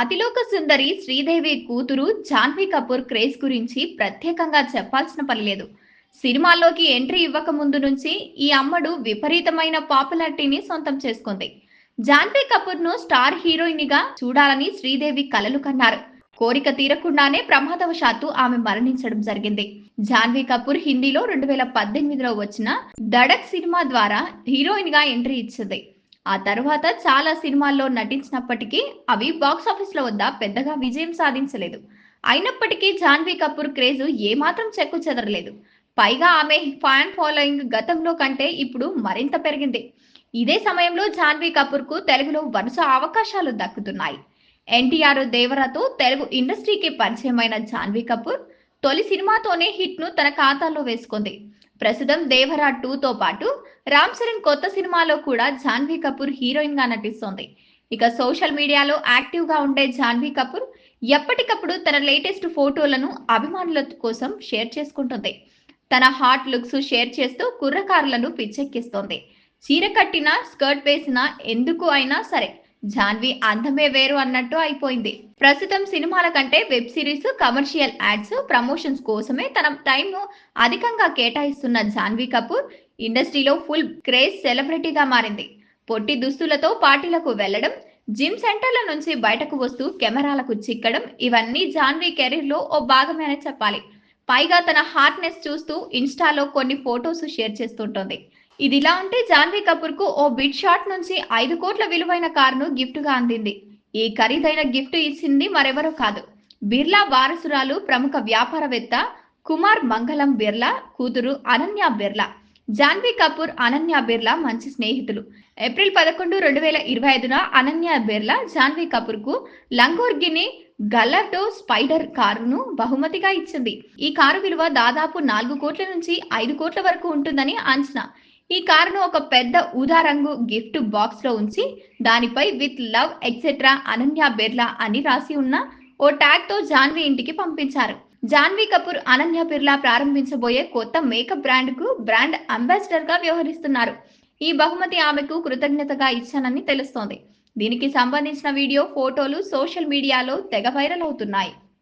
అతిలోక సుందరి శ్రీదేవి కూతురు జాన్వీ కపూర్ క్రేజ్ గురించి ప్రత్యేకంగా చెప్పాల్సిన పని లేదు. సినిమాల్లోకి ఎంట్రీ ఇవ్వక ముందు నుంచి ఈ అమ్మడు విపరీతమైన పాపులారిటీని సొంతం చేసుకుంది. జాన్వీ కపూర్ను స్టార్ హీరోయిన్గా చూడాలని శ్రీదేవి కలలు కన్నారు. కోరిక తీరకుండానే ప్రమాదవశాత్తు ఆమె మరణించడం జరిగింది. జాన్వీ కపూర్ హిందీలో రెండు వేల పద్దెనిమిదిలో వచ్చిన దడక్ సినిమా ద్వారా హీరోయిన్గా ఎంట్రీ ఇచ్చింది. ఆ తర్వాత చాలా సినిమాల్లో నటించినప్పటికీ అవి బాక్స్ వద్ద పెద్దగా విజయం సాధించలేదు. అయినప్పటికీ జాన్వీ కపూర్ క్రేజ్ ఏమాత్రం చెక్కు చెదరలేదు. పైగా ఆమె ఫ్యాన్ ఫాలోయింగ్ గతంలో కంటే ఇప్పుడు మరింత పెరిగింది. ఇదే సమయంలో జాన్వీ కపూర్కు తెలుగులో వరుస అవకాశాలు దక్కుతున్నాయి. ఎన్టీఆర్ దేవరాతో తెలుగు ఇండస్ట్రీకి పరిచయమైన జాన్వీ కపూర్ తొలి సినిమాతోనే హిట్ను తన ఖాతాలో వేసుకుంది. ప్రస్తుతం దేవరా టూతో పాటు రామ్ చరణ్ కొత్త సినిమాలో కూడా జాన్వీ కపూర్ హీరోయిన్గా నటిస్తోంది. ఇక సోషల్ మీడియాలో యాక్టివ్గా ఉండే జాన్వీ కపూర్ ఎప్పటికప్పుడు తన లేటెస్ట్ ఫోటోలను అభిమానుల కోసం షేర్ చేసుకుంటుంది. తన హాట్ లుక్స్ షేర్ చేస్తూ కుర్రకారులను పిచ్చెక్కిస్తోంది. చీర కట్టినా స్కర్ట్ వేసినా ఎందుకు అయినా సరే జాన్వి అందమే వేరు అన్నట్టు అయిపోయింది. ప్రస్తుతం సినిమాల కంటే web series commercial ads promotions కోసమే తన టైం అధికంగా కేటాయిస్తున్న జాన్వీ కపూర్ ఇండస్ట్రీలో ఫుల్ క్రేజ్ సెలబ్రిటీగా మారింది. పొట్టి దుస్తులతో పార్టీలకు వెళ్ళడం జిమ్ సెంటర్ల నుంచి బయటకు వస్తూ కెమెరాలకు చిక్కడం ఇవన్నీ జాన్వీ కెరీర్లో ఓ భాగమే చెప్పాలి. పైగా తన హార్ట్నెస్ చూస్తూ ఇన్స్టాలో కొన్ని ఫొటోస్ షేర్ చేస్తుంటుంది. ఇదిలా ఉంటే జాన్వీ కపూర్కు ఓ బిడ్ షాట్ నుంచి ఐదు కోట్ల విలువైన కారును గిఫ్ట్గా అందింది. ఈ ఖరీదైన గిఫ్ట్ ఇచ్చింది మరెవరో కాదు. బిర్లా వారసురాలు ప్రముఖ వ్యాపారవేత్త కుమార్ మంగళం బిర్లా కూతురు అనన్య బిర్లా. జాన్వీ కపూర్ అనన్య బిర్లా మంచి స్నేహితులు. ఏప్రిల్ పదకొండు రెండు వేల ఇరవై ఐదున అనన్య బిర్లా జాన్వీ కపూర్కు లంగోర్గిని గల్లర్డో స్పైడర్ కారును బహుమతిగా ఇచ్చింది. ఈ కారు విలువ దాదాపు నాలుగు కోట్ల నుంచి ఐదు కోట్ల వరకు ఉంటుందని అంచనా. ఈ కారును ఒక పెద్ద ఊదా రంగు గిఫ్ట్ బాక్స్లో ఉంచి దానిపై with love etcetera Ananya Birla అని రాసి ఉన్న ఓ ట్యాగ్తో జాన్వీ ఇంటికి పంపించారు. జాన్వీ కపూర్ అనన్య బిర్లా ప్రారంభించబోయే కొత్త మేకప్ బ్రాండ్కు బ్రాండ్ అంబాసిడర్గా వ్యవహరిస్తున్నారు. ఈ బహుమతి ఆమెకు కృతజ్ఞతగా ఇచ్చానని తెలుస్తోంది. దీనికి సంబంధించిన వీడియో ఫోటోలు సోషల్ మీడియాలో తెగ వైరల్ అవుతున్నాయి.